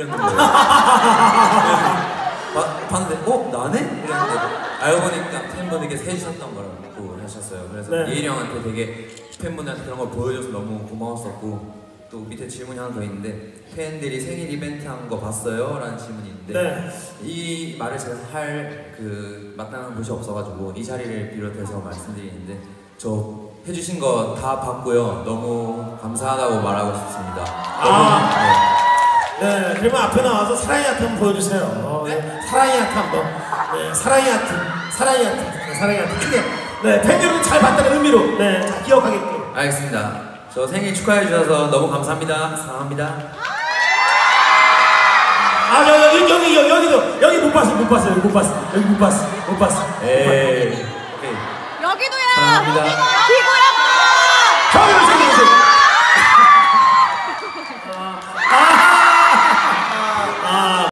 이러는 거예요. 봐- 봤는데 어 나네? 이랬는데 알고 보니까 팬분에게 해주셨던 거라고 하셨어요. 그래서 네. 예일이 형한테 되게 팬분한테 그런 걸 보여줘서 너무 고마웠었고 또 밑에 질문이 하나 더 있는데 팬들이 생일 이벤트 한 거 봤어요? 라는 질문이 있는데 네. 이 말을 제가 할 그 마땅한 곳이 없어가지고 이 자리를 비롯해서 말씀드리는데 저 해주신 거 다 봤고요. 너무 감사하다고 말하고 싶습니다. 아. 네, 그러면 앞에 나와서 사랑의 하트 한번 보여주세요. 어, 네. 사랑의 하트 한번. 네, 사랑의 하트. 사랑의 하트. 네, 사랑의 하트. 크게. 네, 팬 여러분 잘 봤다는 의미로. 네, 자, 기억하게끔. 알겠습니다. 저 생일 축하해 주셔서 너무 감사합니다. 사랑합니다. 아, 여기, 여기, 여기, 여기, 여기도. 여기 못 봤어, 못 봤어, 여기 못 봤어. 여기 못 봤어, 못 봤어. 에이. 오케이. 여기도요. 사랑합니다. 생겨주세요.